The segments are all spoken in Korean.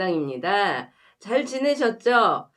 영신당입니다. 잘 지내셨죠?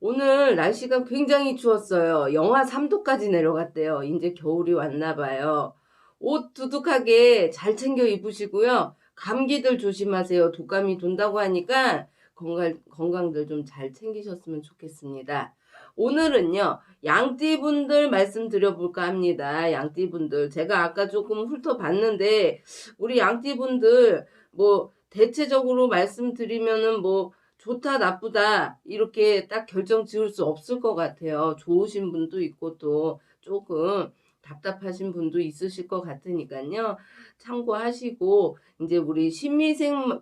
오늘 날씨가 굉장히 추웠어요. 영하 3도까지 내려갔대요. 이제 겨울이 왔나 봐요. 옷 두둑하게 잘 챙겨 입으시고요. 감기들 조심하세요. 독감이 돈다고 하니까 건강, 건강들 좀 잘 챙기셨으면 좋겠습니다. 오늘은요, 양띠분들 말씀드려볼까 합니다. 양띠분들. 제가 아까 조금 훑어봤는데, 우리 양띠분들, 뭐, 대체적으로 말씀드리면은 뭐, 좋다, 나쁘다, 이렇게 딱 결정 지을 수 없을 것 같아요. 좋으신 분도 있고, 또 조금 답답하신 분도 있으실 것 같으니까요. 참고하시고, 이제 우리 신미생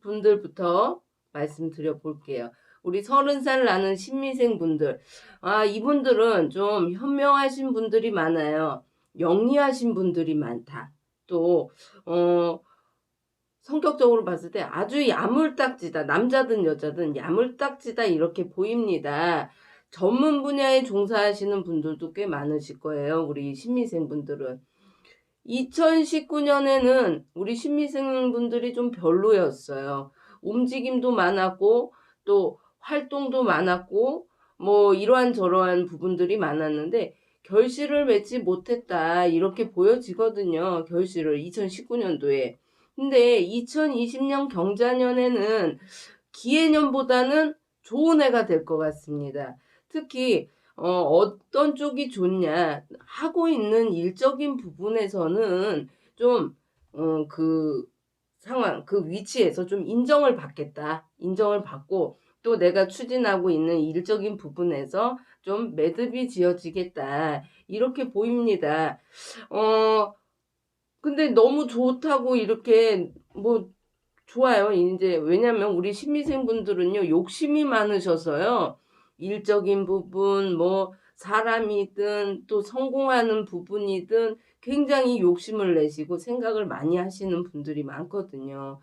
분들부터 말씀드려 볼게요. 우리 서른 살 나는 신미생 분들. 아, 이분들은 좀 현명하신 분들이 많아요. 영리하신 분들이 많다. 또, 어, 성격적으로 봤을 때 아주 야물딱지다. 남자든 여자든 야물딱지다. 이렇게 보입니다. 전문 분야에 종사하시는 분들도 꽤 많으실 거예요. 우리 신미생 분들은. 2019년에는 우리 신미생 분들이 좀 별로였어요. 움직임도 많았고, 또 활동도 많았고, 뭐 이러한 저러한 부분들이 많았는데, 결실을 맺지 못했다. 이렇게 보여지거든요. 결실을 2019년도에. 근데 2020년 경자년에는 기해년보다는 좋은 해가 될 것 같습니다. 특히 어, 어떤 쪽이 좋냐 하고 있는 일적인 부분에서는 좀 어, 그 상황 그 위치에서 좀 인정을 받겠다 인정을 받고 또 내가 추진하고 있는 일적인 부분에서 좀 매듭이 지어지겠다 이렇게 보입니다. 어 근데 너무 좋다고 이렇게 뭐 좋아요. 이제 왜냐면 우리 신미생분들은요 욕심이 많으셔서요 일적인 부분 뭐 사람이든 또 성공하는 부분이든 굉장히 욕심을 내시고 생각을 많이 하시는 분들이 많거든요.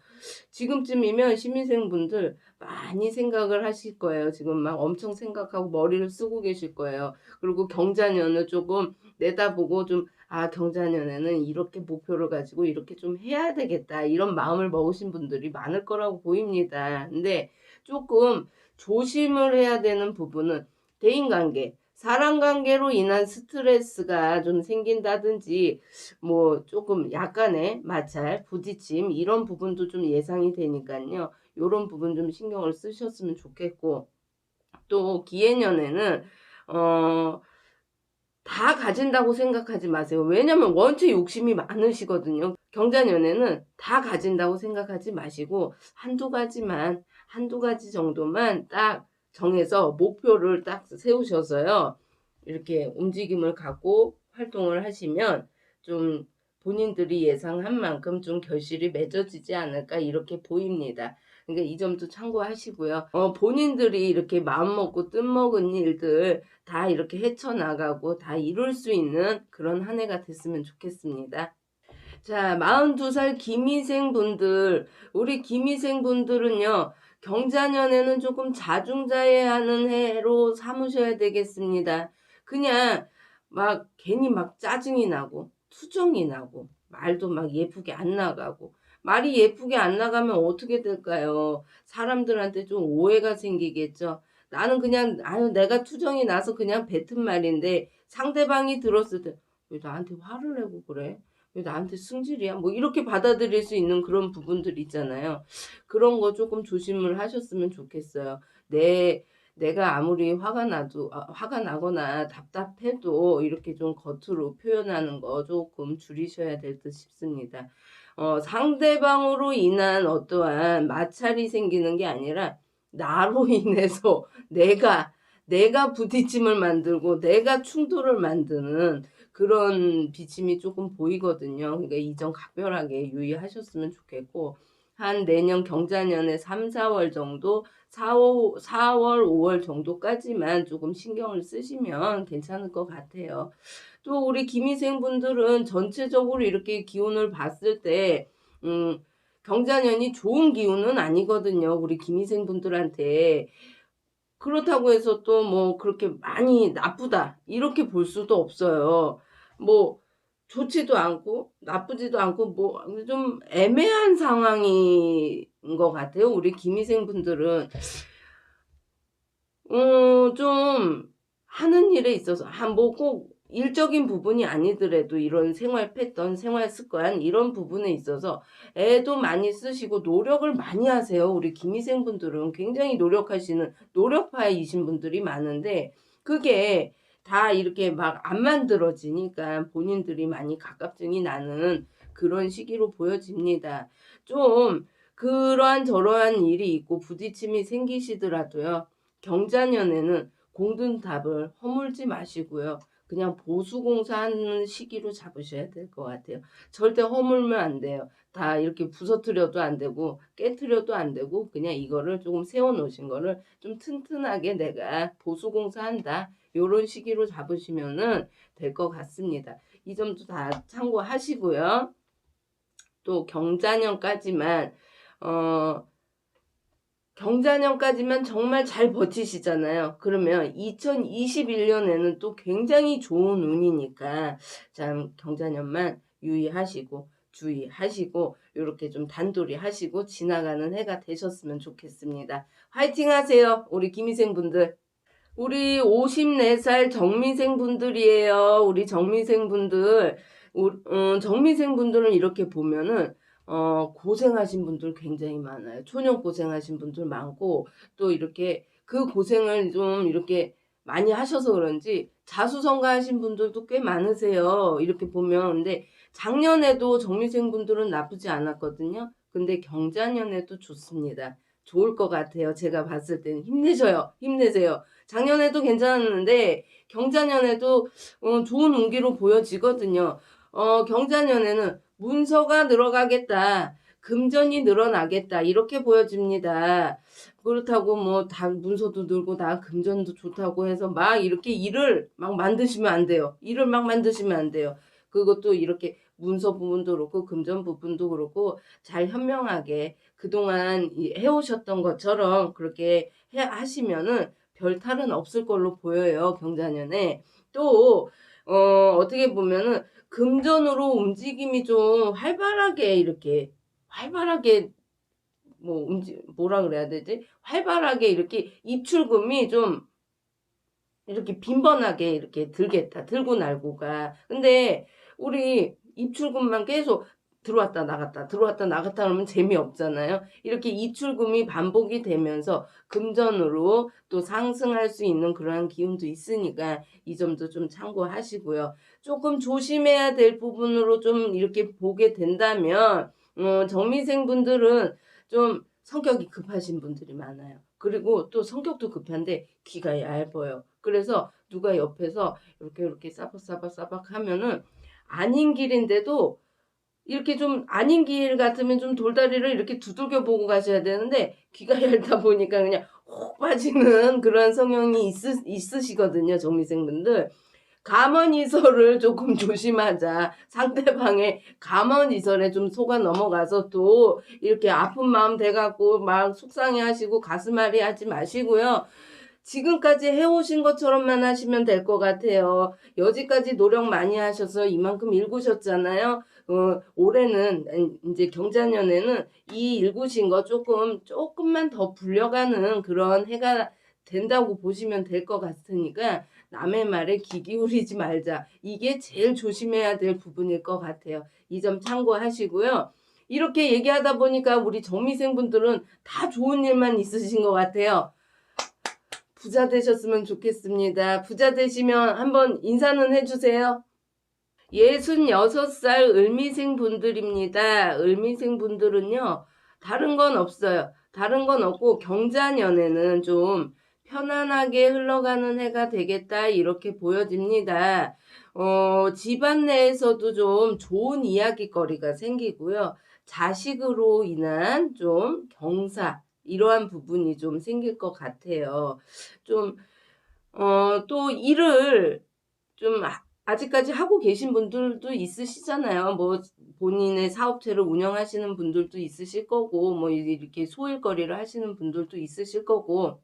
지금쯤이면 시민생분들 많이 생각을 하실 거예요. 지금 막 엄청 생각하고 머리를 쓰고 계실 거예요. 그리고 경자년을 조금 내다보고 좀, 아, 경자년에는 이렇게 목표를 가지고 이렇게 좀 해야 되겠다. 이런 마음을 먹으신 분들이 많을 거라고 보입니다. 근데 조금 조심을 해야 되는 부분은 대인관계, 사람 관계로 인한 스트레스가 좀 생긴다든지 뭐 조금 약간의 마찰, 부딪힘 이런 부분도 좀 예상이 되니까요. 이런 부분 좀 신경을 쓰셨으면 좋겠고 또 기해년에는 어, 다 가진다고 생각하지 마세요. 왜냐면 원체 욕심이 많으시거든요. 경자년에는 다 가진다고 생각하지 마시고 한두 가지만 한두 가지 정도만 딱 정해서 목표를 딱 세우셔서요. 이렇게 움직임을 갖고 활동을 하시면 좀 본인들이 예상한 만큼 좀 결실이 맺어지지 않을까 이렇게 보입니다. 그러니까 이 점도 참고하시고요. 어, 본인들이 이렇게 마음먹고 뜻먹은 일들 다 이렇게 헤쳐나가고 다 이룰 수 있는 그런 한 해가 됐으면 좋겠습니다. 자, 42살 김희생 분들, 우리 김희생 분들은요, 경자년에는 조금 자중자애하는 해로 삼으셔야 되겠습니다. 그냥 막 괜히 막 짜증이 나고 투정이 나고 말도 막 예쁘게 안 나가고 말이 예쁘게 안 나가면 어떻게 될까요? 사람들한테 좀 오해가 생기겠죠. 나는 그냥 아유 내가 투정이 나서 그냥 뱉은 말인데 상대방이 들었을 때 왜 나한테 화를 내고 그래? 왜 나한테 승질이야? 뭐 이렇게 받아들일 수 있는 그런 부분들 있잖아요. 그런 거 조금 조심을 하셨으면 좋겠어요. 내 내가 아무리 화가 나도 아, 화가 나거나 답답해도 이렇게 좀 겉으로 표현하는 거 조금 줄이셔야 될 듯 싶습니다. 어, 상대방으로 인한 어떠한 마찰이 생기는 게 아니라 나로 인해서 내가 내가 부딪힘을 만들고 내가 충돌을 만드는 그런 비침이 조금 보이거든요. 그러니까 이점 각별하게 유의하셨으면 좋겠고 한 내년 경자년에 3, 4월 정도 4, 5, 4월, 5월 정도까지만 조금 신경을 쓰시면 괜찮을 것 같아요. 또 우리 김희생 분들은 전체적으로 이렇게 기운을 봤을 때 음, 경자년이 좋은 기운은 아니거든요. 우리 김희생 분들한테 그렇다고 해서 또 뭐 그렇게 많이 나쁘다 이렇게 볼 수도 없어요. 뭐 좋지도 않고 나쁘지도 않고 뭐 좀 애매한 상황인 것 같아요. 우리 김희생 분들은 어, 좀 하는 일에 있어서 한뭐꼭 일적인 부분이 아니더라도 이런 생활 패턴, 생활 습관 이런 부분에 있어서 애도 많이 쓰시고 노력을 많이 하세요. 우리 김희생 분들은 굉장히 노력하시는 노력파이신 분들이 많은데 그게 다 이렇게 막 안 만들어지니까 본인들이 많이 갑갑증이 나는 그런 시기로 보여집니다. 좀 그러한 저러한 일이 있고 부딪힘이 생기시더라도요. 경자년에는 공든답을 허물지 마시고요. 그냥 보수공사하는 시기로 잡으셔야 될 것 같아요. 절대 허물면 안 돼요. 다 이렇게 부서뜨려도 안 되고 깨뜨려도 안 되고 그냥 이거를 조금 세워놓으신 거를 좀 튼튼하게 내가 보수공사한다. 요런 시기로 잡으시면은 될 것 같습니다. 이 점도 다 참고하시고요. 또 경자년까지만 어 경자년까지만 정말 잘 버티시잖아요. 그러면 2021년에는 또 굉장히 좋은 운이니까 참 경자년만 유의하시고 주의하시고 이렇게 좀 단돌이 하시고 지나가는 해가 되셨으면 좋겠습니다. 화이팅 하세요. 우리 김희생 분들. 우리 54살 정미생 분들이에요. 우리 정미생 분들. 음, 정미생 분들은 이렇게 보면은 어, 고생하신 분들 굉장히 많아요. 초년 고생하신 분들 많고, 또 이렇게 그 고생을 좀 이렇게 많이 하셔서 그런지 자수성가하신 분들도 꽤 많으세요. 이렇게 보면. 근데 작년에도 정미생 분들은 나쁘지 않았거든요. 근데 경자년에도 좋습니다. 좋을 것 같아요. 제가 봤을 때는 힘내셔요. 힘내세요. 작년에도 괜찮았는데 경자년에도 어, 좋은 운기로 보여지거든요. 어, 경자년에는 문서가 늘어가겠다. 금전이 늘어나겠다. 이렇게 보여집니다. 그렇다고 뭐 다 문서도 늘고 다 금전도 좋다고 해서 막 이렇게 일을 막 만드시면 안 돼요. 일을 막 만드시면 안 돼요. 그것도 이렇게 문서 부분도 그렇고 금전 부분도 그렇고 잘 현명하게 그동안 해오셨던 것처럼 그렇게 해 하시면은 별 탈은 없을 걸로 보여요. 경자년에. 또, 어, 어떻게 보면은 금전으로 움직임이 좀 활발하게 이렇게 활발하게 뭐 움직 뭐라 그래야 되지? 활발하게 이렇게 입출금이 좀 이렇게 빈번하게 이렇게 들겠다. 들고 날고가. 근데 우리 입출금만 계속 들어왔다 나갔다 들어왔다 나갔다 하면 재미없잖아요. 이렇게 입출금이 반복이 되면서 금전으로 또 상승할 수 있는 그러한 기운도 있으니까 이 점도 좀 참고하시고요. 조금 조심해야 될 부분으로 좀 이렇게 보게 된다면 어, 정미생 분들은 좀 성격이 급하신 분들이 많아요. 그리고 또 성격도 급한데 귀가 얇아요. 그래서 누가 옆에서 이렇게 이렇게 싸박싸박 싸박 하면은 아닌 길인데도 이렇게 좀 아닌 길 같으면 좀 돌다리를 이렇게 두들겨 보고 가셔야 되는데 귀가 얇다 보니까 그냥 혹 빠지는 그런 성향이 있으, 있으시거든요. 정미생분들. 감언이설을 조금 조심하자. 상대방의 감언이설에 좀 속아 넘어가서 또 이렇게 아픈 마음 돼갖고 막 속상해 하시고 가슴앓이 하지 마시고요. 지금까지 해오신 것처럼만 하시면 될 것 같아요. 여지까지 노력 많이 하셔서 이만큼 읽으셨잖아요. 어, 올해는 이제 경자년에는 이 읽으신 거 조금 조금만 더 불려가는 그런 해가 된다고 보시면 될 것 같으니까 남의 말에 귀 기울이지 말자. 이게 제일 조심해야 될 부분일 것 같아요. 이 점 참고하시고요. 이렇게 얘기하다 보니까 우리 정미생 분들은 다 좋은 일만 있으신 것 같아요. 부자 되셨으면 좋겠습니다. 부자 되시면 한번 인사는 해주세요. 66살 을미생 분들입니다. 을미생 분들은요, 다른 건 없어요. 다른 건 없고, 경자년에는 좀 편안하게 흘러가는 해가 되겠다, 이렇게 보여집니다. 어, 집안 내에서도 좀 좋은 이야기거리가 생기고요. 자식으로 인한 좀 경사, 이러한 부분이 좀 생길 것 같아요. 좀, 어, 또 일을 좀 아직까지 하고 계신 분들도 있으시잖아요. 뭐 본인의 사업체를 운영하시는 분들도 있으실 거고, 뭐 이렇게 소일거리를 하시는 분들도 있으실 거고,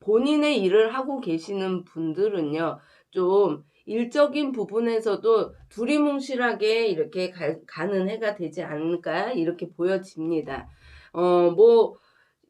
본인의 일을 하고 계시는 분들은요, 좀 일적인 부분에서도 두리뭉실하게 이렇게 가, 가는 해가 되지 않을까 이렇게 보여집니다. 어, 뭐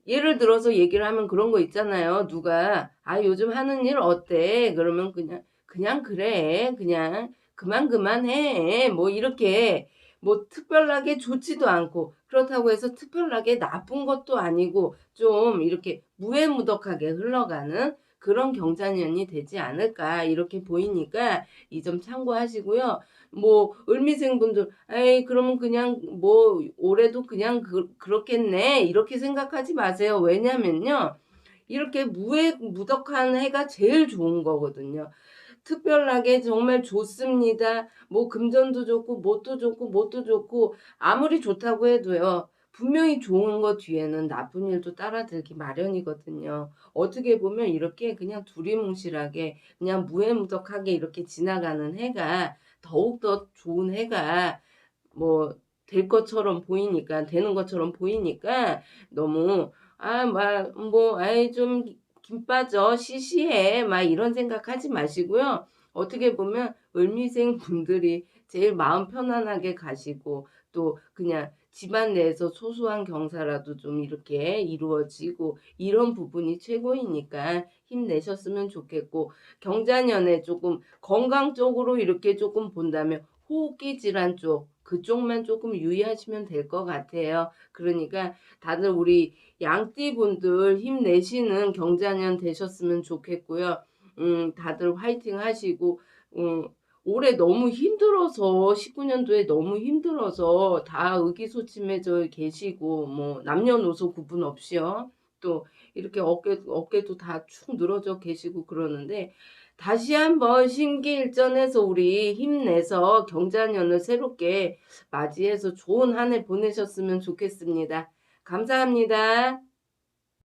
예를 들어서 얘기를 하면 그런 거 있잖아요. 누가 아 요즘 하는 일 어때? 그러면 그냥 그냥 그래. 그냥 그만 그만해. 뭐 이렇게 뭐 특별하게 좋지도 않고 그렇다고 해서 특별하게 나쁜 것도 아니고 좀 이렇게 무해무덕하게 흘러가는 그런 경자년이 되지 않을까 이렇게 보이니까 이 점 참고하시고요. 뭐 을미생분들 에이 그러면 그냥 뭐 올해도 그냥 그, 그렇겠네 이렇게 생각하지 마세요. 왜냐면요. 이렇게 무해 무덕한 해가 제일 좋은 거거든요. 특별하게 정말 좋습니다. 뭐 금전도 좋고 뭣도 좋고 뭣도 좋고 아무리 좋다고 해도요. 분명히 좋은 것 뒤에는 나쁜 일도 따라들기 마련이거든요. 어떻게 보면 이렇게 그냥 두리뭉실하게 그냥 무해무덕하게 이렇게 지나가는 해가 더욱더 좋은 해가 뭐 될 것처럼 보이니까 되는 것처럼 보이니까 너무 아 막 뭐 아이 좀 김 빠져 시시해 막 이런 생각하지 마시고요. 어떻게 보면 을미생 분들이 제일 마음 편안하게 가시고 또 그냥 집안 내에서 소소한 경사라도 좀 이렇게 이루어지고 이런 부분이 최고이니까 힘내셨으면 좋겠고 경자년에 조금 건강 쪽으로 이렇게 조금 본다면 호흡기 질환 쪽 그쪽만 조금 유의하시면 될 것 같아요. 그러니까 다들 우리 양띠 분들 힘내시는 경자년 되셨으면 좋겠고요. 음, 다들 화이팅 하시고 음, 올해 너무 힘들어서 19년도에 너무 힘들어서 다 의기소침해져 계시고 뭐 남녀노소 구분 없이요. 또 이렇게 어깨 어깨도 다 축 늘어져 계시고 그러는데 다시 한번 신기일전해서 우리 힘내서 경자년을 새롭게 맞이해서 좋은 한 해 보내셨으면 좋겠습니다. 감사합니다.